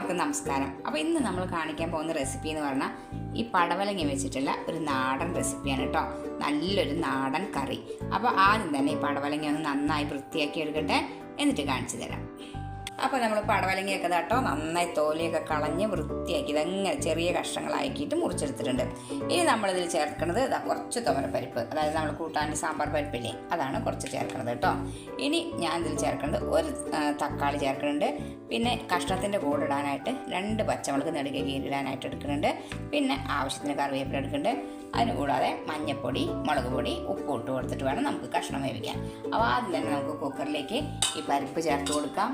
എല്ലാവർക്കും നമസ്കാരം. അപ്പോൾ ഇന്ന് നമ്മൾ കാണിക്കാൻ പോകുന്ന റെസിപ്പി എന്ന് പറഞ്ഞാൽ ഈ പടവലങ്ങ വെച്ചിട്ടുള്ള ഒരു നാടൻ റെസിപ്പിയാണ് കേട്ടോ. നല്ലൊരു നാടൻ കറി. അപ്പോൾ ആദ്യം തന്നെ ഈ പടവലങ്ങ ഒന്ന് നന്നായി വൃത്തിയാക്കി എടുക്കട്ടെ. എന്നിട്ട് കാണിച്ചു തരാം. അപ്പോൾ നമ്മൾ പടവലങ്ങയൊക്കെ കേട്ടോ നന്നായി തോലിയൊക്കെ കളഞ്ഞ് വൃത്തിയാക്കി ഇതങ്ങനെ ചെറിയ കഷ്ണങ്ങളാക്കിയിട്ട് മുറിച്ചെടുത്തിട്ടുണ്ട്. ഇനി നമ്മളിതിൽ ചേർക്കുന്നത് ഇതാ കുറച്ച് പരിപ്പ് അതായത് നമ്മൾ കൂട്ടാന്റെ സാമ്പാർ പരിപ്പില്ലേ അതാണ് കുറച്ച് ചേർക്കുന്നത് കേട്ടോ ഇനി ഞാൻ ഇതിൽ ചേർക്കുന്നത് ഒരു തക്കാളി ചേർക്കുന്നുണ്ട് പിന്നെ കഷ്ണത്തിന്റെ കൂടെ ഇടാനായിട്ട് രണ്ട് പച്ചമുളക് നെടുകെ കീരിടാനായിട്ട് എടുക്കുന്നുണ്ട് പിന്നെ ആവശ്യത്തിന് കറിവേപ്പില എടുക്കുന്നുണ്ട് അതിന് കൂടാതെ മഞ്ഞൾപ്പൊടി മുളക് പൊടി ഉപ്പ് ഇട്ട് കൊടുത്തിട്ട് വേണം നമുക്ക് കഷ്ണം വേവിക്കാൻ. അപ്പോൾ ആദ്യം തന്നെ നമുക്ക് കുക്കറിലേക്ക് ഈ പരിപ്പ് ചേർത്ത് കൊടുക്കാം.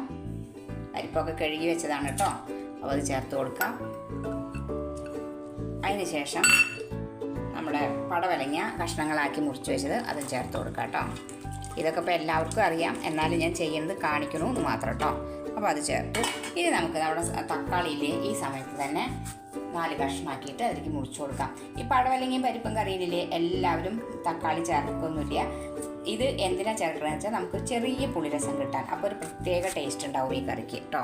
പരിപ്പൊക്കെ കഴുകി വെച്ചതാണ് കേട്ടോ. അപ്പോൾ അത് ചേർത്ത് കൊടുക്കാം. അതിന് ശേഷം നമ്മുടെ പടവലങ്ങ കഷ്ണങ്ങളാക്കി മുറിച്ച് വെച്ചത് അത് ചേർത്ത് കൊടുക്കാം കേട്ടോ. ഇതൊക്കെ ഇപ്പോൾ എല്ലാവർക്കും അറിയാം. എന്നാലും ഞാൻ ചെയ്യുന്നത് കാണിക്കണു എന്ന് മാത്രം കേട്ടോ. അപ്പോൾ അത് ചേർത്ത് ഇനി നമുക്ക് നമ്മുടെ തക്കാളിയിലെ ഈ സമയത്ത് തന്നെ നാല് കഷ്ണമാക്കിയിട്ട് അതിലേക്ക് മുറിച്ച് കൊടുക്കാം. ഈ പടവലങ്ങയും പരിപ്പും കറിയിലില്ലേ എല്ലാവരും തക്കാളി ചേർക്കൊന്നുമില്ല. ഇത് എന്തിനാ ചേർക്കണമെന്ന് വെച്ചാൽ നമുക്ക് ചെറിയ പുളിരസം കിട്ടാൻ. അപ്പോൾ ഒരു പ്രത്യേക ടേസ്റ്റ് ഉണ്ടാവും ഈ കറിക്ക് കേട്ടോ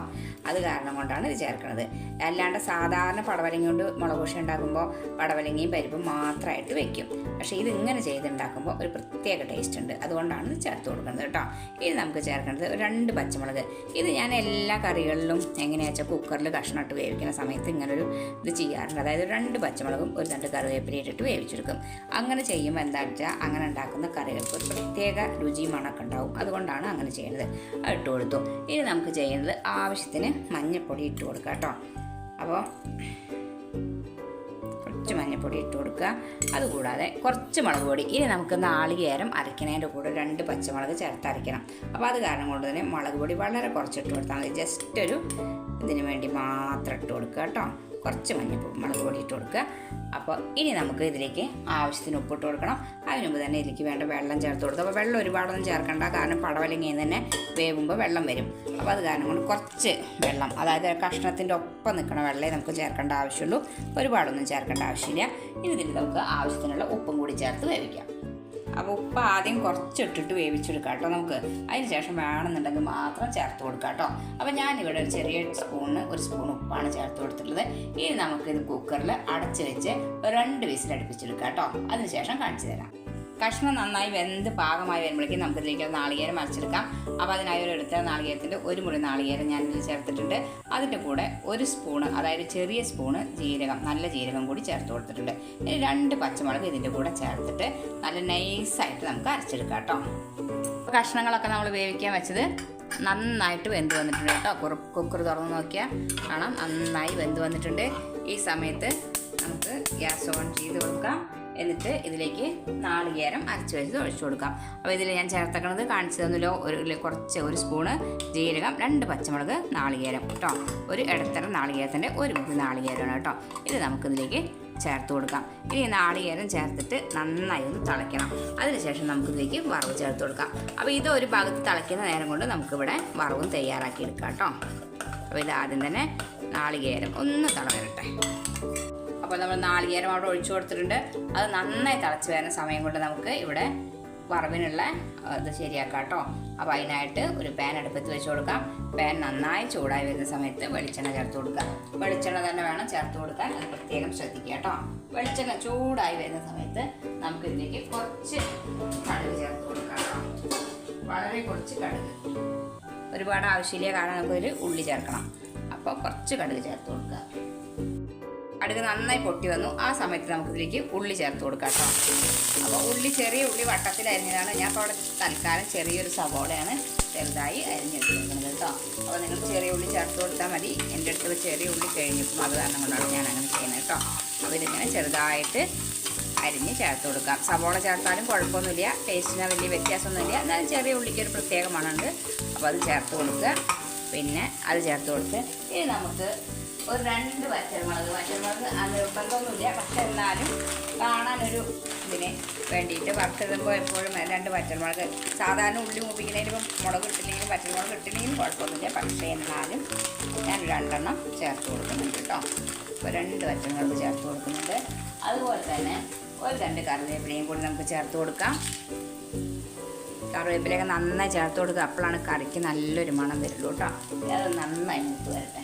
അത് കാരണം കൊണ്ടാണ് ഇത് ചേർക്കുന്നത് അല്ലാണ്ട് സാധാരണ പടവലങ്ങ കൊണ്ട് മുളക് പൂശി ഉണ്ടാക്കുമ്പോൾ പടവലങ്ങയും പരിപ്പും മാത്രമായിട്ട് വെക്കും. പക്ഷേ ഇത് ഇങ്ങനെ ചെയ്തുണ്ടാക്കുമ്പോൾ ഒരു പ്രത്യേക ടേസ്റ്റ് ഉണ്ട്. അതുകൊണ്ടാണ് ഇത് ചേർത്ത് കൊടുക്കുന്നത് കേട്ടോ ഇനി നമുക്ക് ചേർക്കേണ്ടത് രണ്ട് പച്ചമുളക്. ഇത് ഞാൻ എല്ലാ കറികളിലും എങ്ങനെയാ വെച്ചാൽ കുക്കറിൽ കഷ്ണമിട്ട് വേവിക്കുന്ന സമയത്ത് ഇങ്ങനൊരു ഇത് ചെയ്യാറുണ്ട്. അതായത് രണ്ട് പച്ചമുളകും ഒരു രണ്ട് കറിവേപ്പില ഇട്ടിട്ട് വേവിച്ചെടുക്കും. അങ്ങനെ ചെയ്യുമ്പോൾ എന്താ വെച്ചാൽ അങ്ങനെ ഉണ്ടാക്കുന്ന കറികൾക്ക് ഒരു പ്രത്യേക രുചി മണക്കം ഉണ്ടാവും അതുകൊണ്ടാണ് അങ്ങനെ ചെയ്യുന്നത് ഇട്ട് കൊടുത്തു. ഇനി നമുക്ക് ചെയ്യുന്നത് ആവശ്യത്തിന് മഞ്ഞൾപ്പൊടി ഇട്ട് കൊടുക്കാം കേട്ടോ. അപ്പോൾ കുറച്ച് മഞ്ഞൾപ്പൊടി ഇട്ട് കൊടുക്കുക. അതുകൂടാതെ കുറച്ച് മുളക് പൊടി. ഇനി നമുക്ക് നാളികേരം അരയ്ക്കുന്നതിന്റെ കൂടെ രണ്ട് പച്ചമുളക് ചേർത്ത് അരയ്ക്കണം. അപ്പോൾ അത് കാരണം കൊണ്ട് തന്നെ മുളക് പൊടി വളരെ കുറച്ചിട്ട് കൊടുത്താൽ മതി. ജസ്റ്റ് ഒരു ഇതിന് വേണ്ടി മാത്രം ഇട്ട് കൊടുക്കുക കേട്ടോ. കുറച്ച് മഞ്ഞൾ മുളക് പൊടി ഇട്ട് കൊടുക്കുക. അപ്പോൾ ഇനി നമുക്ക് ഇതിലേക്ക് ആവശ്യത്തിന് ഉപ്പിട്ട് കൊടുക്കണം. അതിന് മുമ്പ് തന്നെ ഇതിലേക്ക് വേണ്ട വെള്ളം ചേർത്ത് കൊടുത്തു. അപ്പോൾ വെള്ളം ഒരുപാടൊന്നും ചേർക്കണ്ട. കാരണം പടവലങ്ങയിൽ തന്നെ വേവുമ്പോൾ വെള്ളം വരും. അപ്പോൾ അത് കാരണം കൊണ്ട് കുറച്ച് വെള്ളം അതായത് കഷ്ണത്തിന്റെ ഒപ്പം നിൽക്കണ വെള്ളമേ നമുക്ക് ചേർക്കേണ്ട ആവശ്യമുള്ളൂ. ഒരുപാടൊന്നും ചേർക്കേണ്ട ആവശ്യമില്ല. ഇനി ഇതിൽ നമുക്ക് ആവശ്യത്തിനുള്ള ഉപ്പും കൂടി ചേർത്ത് വേവിക്കാം. അപ്പോൾ ഉപ്പ് ആദ്യം കുറച്ചിട്ടിട്ട് വേവിച്ചെടുക്കാം കേട്ടോ നമുക്ക്. അതിന് ശേഷം വേണമെന്നുണ്ടെങ്കിൽ മാത്രം ചേർത്ത് കൊടുക്കാം കേട്ടോ. അപ്പോൾ ഞാനിവിടെ ഒരു ചെറിയ സ്പൂണിന് ഒരു സ്പൂൺ ഉപ്പാണ് ചേർത്ത് കൊടുത്തിട്ടുള്ളത്. ഇനി നമുക്കിത് കുക്കറിൽ അടച്ച് വെച്ച് രണ്ട് വിസിൽ അടുപ്പിച്ചെടുക്കാം കേട്ടോ. അതിന് ശേഷം കാണിച്ചു തരാം. കഷ്ണം നന്നായി വെന്ത് പാകമായി വരുമ്പോഴേക്കും നമുക്ക് ഇതിലേക്ക് നാളികേരം അരച്ചെടുക്കാം. അപ്പോൾ അതിനായി ഒരു എടുത്ത നാളികേരത്തിന്റെ ഒരു മുറി നാളികേരം ഞാൻ ഇതിൽ ചേർത്തിട്ടുണ്ട്. അതിന്റെ കൂടെ ഒരു സ്പൂണ് അതായത് ചെറിയ സ്പൂണ് ജീരകം നല്ല ജീരകം കൂടി ചേർത്ത് കൊടുത്തിട്ടുണ്ട്. ഇനി രണ്ട് പച്ചമുളക് ഇതിന്റെ കൂടെ ചേർത്തിട്ട് നല്ല നൈസായിട്ട് നമുക്ക് അരച്ചെടുക്കാം കേട്ടോ. കഷ്ണങ്ങളൊക്കെ നമ്മൾ വേവിക്കാൻ വെച്ചത് നന്നായിട്ട് വെന്ത് വന്നിട്ടുണ്ട് കേട്ടോ. കുക്കർ തുറന്ന് നോക്കിയാൽ കാണാം. നന്നായി വെന്ത് വന്നിട്ടുണ്ട്. ഈ സമയത്ത് നമുക്ക് ഗ്യാസ് ഓൺ ചെയ്ത് കൊടുക്കാം. എന്നിട്ട് ഇതിലേക്ക് നാളികേരം അരച്ച് വെച്ചത് ഒഴിച്ചു കൊടുക്കാം. അപ്പോൾ ഇതിൽ ഞാൻ ചേർത്തേക്കണത് കാണിച്ചു തന്നല്ലോ. ഒരു കുറച്ച് ഒരു സ്പൂണ് ജീരകം രണ്ട് പച്ചമുളക് നാളികേരം കേട്ടോ. ഒരു ഇടത്തരം നാളികേരത്തിന്റെ ഒരു മുറി നാളികേരമാണ് കേട്ടോ. ഇത് നമുക്കിതിലേക്ക് ചേർത്ത് കൊടുക്കാം. ഇനി നാളികേരം ചേർത്തിട്ട് നന്നായി ഒന്ന് തിളയ്ക്കണം. അതിനുശേഷം നമുക്കിതിലേക്ക് വറവ് ചേർത്ത് കൊടുക്കാം. അപ്പോൾ ഇത് ഒരു ഭാഗത്ത് തിളയ്ക്കുന്ന നേരം കൊണ്ട് നമുക്കിവിടെ വറവും തയ്യാറാക്കി എടുക്കാം കേട്ടോ. അപ്പോൾ ഇത് ആദ്യം തന്നെ നാളികേരം ഒന്ന് തിളവരട്ടെ. അപ്പോൾ നമ്മൾ നാളികേരം അവിടെ ഒഴിച്ചു കൊടുത്തിട്ടുണ്ട്. അത് നന്നായി തിളച്ച് വരുന്ന സമയം കൊണ്ട് നമുക്ക് ഇവിടെ വറവിനുള്ള ഇത് ശരിയാക്കാം കേട്ടോ. അപ്പോൾ അതിനായിട്ട് ഒരു പാൻ അടുപ്പത്ത് വെച്ച് കൊടുക്കാം. പാൻ നന്നായി ചൂടായി വരുന്ന സമയത്ത് വെളിച്ചെണ്ണ ചേർത്ത് കൊടുക്കുക വെളിച്ചെണ്ണ തന്നെ വേണം ചേർത്ത് കൊടുക്കാൻ. അത് പ്രത്യേകം ശ്രദ്ധിക്കുക കേട്ടോ. വെളിച്ചെണ്ണ ചൂടായി വരുന്ന സമയത്ത് നമുക്ക് ഇതിലേക്ക് കുറച്ച് കടുക് ചേർത്ത് കൊടുക്കാം വളരെ കുറച്ച് കടുക്. ഒരുപാട് ആവശ്യമില്ല കാരണം നമുക്കൊരു ഉള്ളി ചേർക്കണം. അപ്പോൾ കുറച്ച് കടുക് ചേർത്ത് കൊടുക്കുക കടുക് നന്നായി പൊട്ടി വന്നു. ആ സമയത്ത് നമുക്കിതിലേക്ക് ഉള്ളി ചേർത്ത് കൊടുക്കാം കേട്ടോ. അപ്പോൾ ഉള്ളി ചെറിയ ഉള്ളി വട്ടത്തിൽ അരിഞ്ഞതാണ്. ഞാൻ ഇപ്പോൾ അവിടെ തൽക്കാലം ചെറിയൊരു സവോളയാണ് ചെറുതായി കൊടുക്കുന്നത് കേട്ടോ. അപ്പോൾ നിങ്ങൾ ചെറിയ ഉള്ളി ചേർത്ത് കൊടുത്താൽ മതി. എന്റെ അടുത്ത് ചെറിയ ഉള്ളി കഴിഞ്ഞിട്ടും അത് കാരണം കൊണ്ടാണ് ഞാൻ അങ്ങനെ ചെയ്യുന്നത് കേട്ടോ. അപ്പോൾ ഇതിങ്ങനെ ചെറുതായിട്ട് അരിഞ്ഞ് ചേർത്ത് കൊടുക്കാം. സവോള ചേർത്താലും കുഴപ്പമൊന്നുമില്ല. ടേസ്റ്റിന് വലിയ വ്യത്യാസമൊന്നുമില്ല. എന്നാലും ചെറിയ ഉള്ളിക്ക് ഒരു പ്രത്യേക മണമുണ്ട് അപ്പോൾ അത് ചേർത്ത് കൊടുക്കുക. പിന്നെ അത് ചേർത്ത് കൊടുത്ത് ഇനി നമുക്ക് ഒരു രണ്ട് വറ്റൽമുളക്. വറ്റൽമുളക് അത് നിർബന്ധമൊന്നുമില്ല പക്ഷെ എന്നാലും കാണാനൊരു ഇതിന് വേണ്ടിയിട്ട് വറുത്തിടുമ്പോൾ എപ്പോഴും രണ്ട് വറ്റൽമുളക്. സാധാരണ ഉള്ളി മൂപ്പിക്കുന്നതിനും മുളക് ഇട്ടില്ലെങ്കിലും വറ്റൽമുളക് ഇട്ടില്ലെങ്കിലും കുഴപ്പമൊന്നുമില്ല. പക്ഷേ എന്നാലും ഞാൻ രണ്ടെണ്ണം ചേർത്ത് കൊടുക്കുന്നുണ്ട് കേട്ടോ. അപ്പോൾ രണ്ട് വറ്റൽമുളക് ചേർത്ത് കൊടുക്കുന്നുണ്ട്. അതുപോലെ തന്നെ ഒരു രണ്ട് കറിവേപ്പിലയും കൂടി നമുക്ക് ചേർത്ത് കൊടുക്കാം. കറിവേപ്പിലയൊക്കെ നന്നായി ചേർത്ത് കൊടുക്കുക. അപ്പോഴാണ് കറിക്ക് നല്ലൊരു മണം വരുള്ളൂ കേട്ടോ. അത് നന്നായി മുത്ത് വരട്ടെ.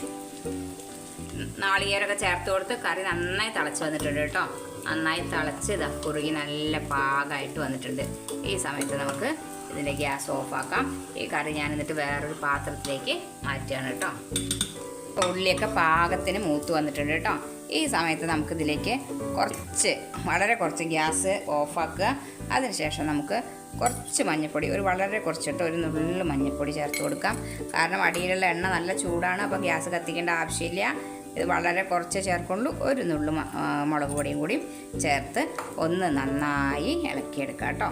നാളികേരമൊക്കെ ചേർത്ത് കൊടുത്ത് കറി നന്നായി തിളച്ച് വന്നിട്ടുണ്ട് കേട്ടോ. നന്നായി തിളച്ച് ഇതാ കുറുകി നല്ല പാകമായിട്ട് വന്നിട്ടുണ്ട്. ഈ സമയത്ത് നമുക്ക് ഇതിന്റെ ഗ്യാസ് ഓഫാക്കാം. ഈ കറി ഞാൻ എന്നിട്ട് വേറൊരു പാത്രത്തിലേക്ക് മാറ്റുകയാണ് കേട്ടോ. ഉള്ളിയൊക്കെ പാകത്തിന് മൂത്ത് വന്നിട്ടുണ്ട് കേട്ടോ. ഈ സമയത്ത് നമുക്കിതിലേക്ക് കുറച്ച് വളരെ കുറച്ച് ഗ്യാസ് ഓഫാക്കുക. അതിനുശേഷം നമുക്ക് കുറച്ച് മഞ്ഞൾപ്പൊടി ഒരു വളരെ കുറച്ചിട്ട് ഒരു നുള്ളിൽ മഞ്ഞൾപ്പൊടി ചേർത്ത് കൊടുക്കാം. കാരണം അടിയിലുള്ള എണ്ണ നല്ല ചൂടാണ് അപ്പോൾ ഗ്യാസ് കത്തിക്കേണ്ട ആവശ്യമില്ല. ഇത് വളരെ കുറച്ച് ചേർക്കുള്ളൂ ഒരു നുള്ളു മുളക് പൊടിയും കൂടി ചേർത്ത് ഒന്ന് നന്നായി ഇളക്കിയെടുക്കാം കേട്ടോ.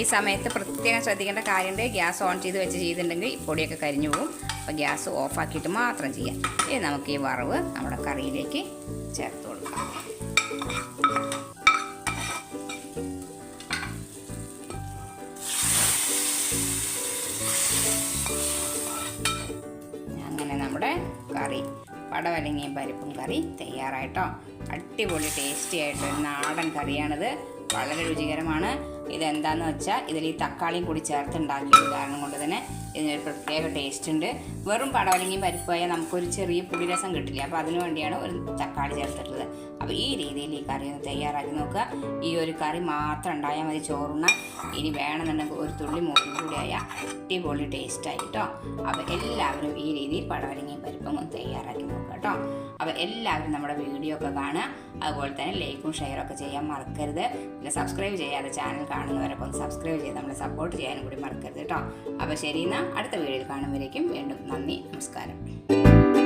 ഈ സമയത്ത് പ്രത്യേകം ശ്രദ്ധിക്കേണ്ട കാര്യമുണ്ട്. ഗ്യാസ് ഓൺ ചെയ്ത് വെച്ച് ചെയ്തിട്ടുണ്ടെങ്കിൽ ഈ പൊടിയൊക്കെ കരിഞ്ഞു പോകും. അപ്പോൾ ഗ്യാസ് ഓഫാക്കിയിട്ട് മാത്രം ചെയ്യാം. ഇനി നമുക്ക് ഈ വറവ് നമ്മുടെ കറിയിലേക്ക് ചേർത്ത് കൊടുക്കാം. അങ്ങനെ നമ്മുടെ കറി പടവലങ്ങിയും പരിപ്പും കറി തയ്യാറായിട്ടോ. അടിപൊളി ടേസ്റ്റി ആയിട്ട് ഒരു നാടൻ കറിയാണിത്. വളരെ രുചികരമാണ്. ഇതെന്താണെന്ന് വെച്ചാൽ ഇതിൽ ഈ തക്കാളിയും കൂടി ചേർത്ത് ഉണ്ടാക്കിയത് കാരണം കൊണ്ട് തന്നെ ഇതിനൊരു പ്രത്യേക ടേസ്റ്റ് ഉണ്ട്. വെറും പടവലങ്ങിയും പരിപ്പായാൽ നമുക്കൊരു ചെറിയ പുളിരസം കിട്ടില്ല. അപ്പോൾ അതിനു വേണ്ടിയാണ് ഒരു തക്കാളി ചേർത്തിട്ടുള്ളത്. അപ്പോൾ ഈ രീതിയിൽ ഈ കറി ഒന്ന് തയ്യാറാക്കി നോക്കുക. ഈ ഒരു കറി മാത്രം ഉണ്ടായാൽ മതി ചോറുണ്ണ ഇനി വേണമെന്നുണ്ടെങ്കിൽ ഒരു തുള്ളി മോരും കൂടി ആയാൽ അടിപൊളി ടേസ്റ്റ് ആയിട്ടോ അപ്പോൾ എല്ലാവരും ഈ രീതിയിൽ പടവലങ്ങിയും പരിപ്പും ഒന്ന് തയ്യാറാക്കി നോക്കുക കേട്ടോ. അപ്പോൾ എല്ലാവരും നമ്മുടെ വീഡിയോ ഒക്കെ കാണുക. അതുപോലെ തന്നെ ലൈക്കും ഷെയറും ഒക്കെ ചെയ്യാൻ മറക്കരുത്. പിന്നെ സബ്സ്ക്രൈബ് ചെയ്യാതെ ചാനൽ കാണുന്നവരൊക്കെ ഒന്ന് സബ്സ്ക്രൈബ് ചെയ്ത് നമ്മളെ സപ്പോർട്ട് ചെയ്യാനും കൂടി മറക്കരുത് കേട്ടോ. അപ്പോൾ ശരി എന്നാൽ അടുത്ത വീഡിയോയിൽ കാണുമ്പോഴേക്കും വീണ്ടും നന്ദി നമസ്കാരം.